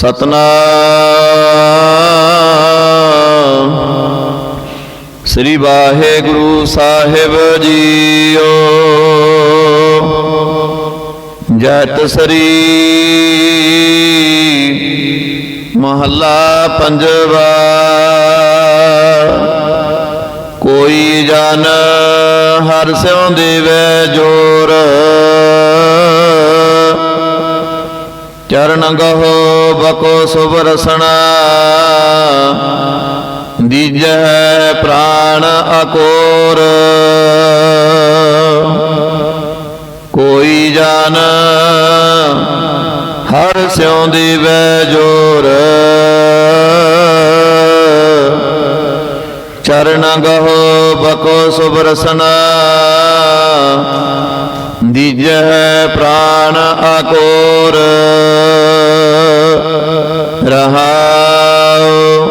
ਸਤਨਾਮ। ਸ੍ਰੀ ਵਾਹਿਗੁਰੂ ਸਾਹਿਬ ਜੀਓ। ਜੈਤ ਸ੍ਰੀ ਮਹੱਲਾ ਪੰਜਵਾ। ਕੋਈ ਜਨ ਹਰ ਸਿਉ ਦੇਵੇ ਜੋਰ। ਚਰਨ ਗਹੋ ਬਕੋ ਸੁਭ ਰਸਣਾ। ਦੀਜੈ ਪ੍ਰਾਣ ਅਕੋਰ। ਕੋਈ ਜਨ ਹਰ ਸਿਉ ਦੇਵੇ ਜੋਰ। ਚਰਨ ਗਹੋ ਬਕੋ ਸੁਭ ਰਸਨਾ ਦੀਜੈ ਪ੍ਰਾਣ ਅਕੋਰ ਰਹਾਉ।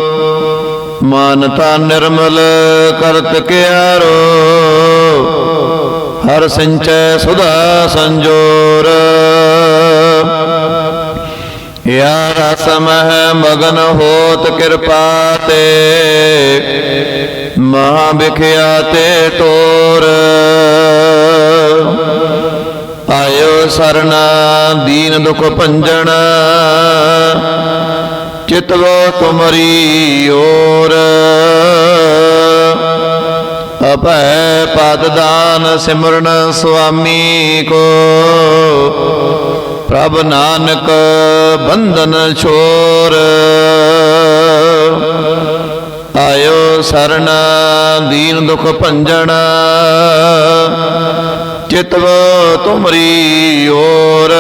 ਮਨ ਤਾਂ ਨਿਰਮਲ ਕਰਤ ਕਿਆਰੋ। ਹਰ ਸੰਚੈ ਸੁਧਾ ਸੰਜੋਰ। ਯਾ ਰਸਮਹਿ ਮਗਨ ਹੋਤ ਕਿਰਪਾ ਤੇ। ਮਹਾ ਬਿਖਿਆ ਤੇ ਤੋਰ। ਸਰਣਾ ਦੀਨ ਦੁਖ ਭੰਜਨ। ਚਿਤਵੋ ਤੁਮਰੀ ਓਰ। ਅਪੈ ਪਦ ਦਾਨ ਸਿਮਰਨ ਸੁਆਮੀ ਕੋ। ਪ੍ਰਭ ਨਾਨਕ ਬੰਧਨ ਛੋਰ। ਆਇਓ ਸਰਣ ਦੀਨ ਦੁਖ ਭੰਜਨ। ਚਿਤਵ ਤੁਮਰੀ ਓਰ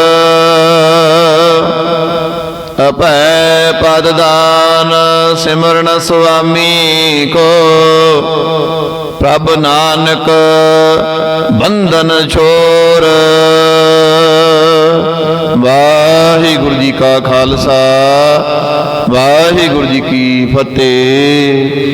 ਅਪੈ ਪਦ ਦਾਨ ਸਿਮਰਨ ਸੁਆਮੀ ਕੋ। ਪ੍ਰਭ ਨਾਨਕ ਬੰਧਨ ਛੋਰ। ਵਾਹਿਗੁਰੂ ਜੀ ਕਾ ਖਾਲਸਾ, ਵਾਹਿਗੁਰੂ ਜੀ ਕੀ ਫਤਿਹ।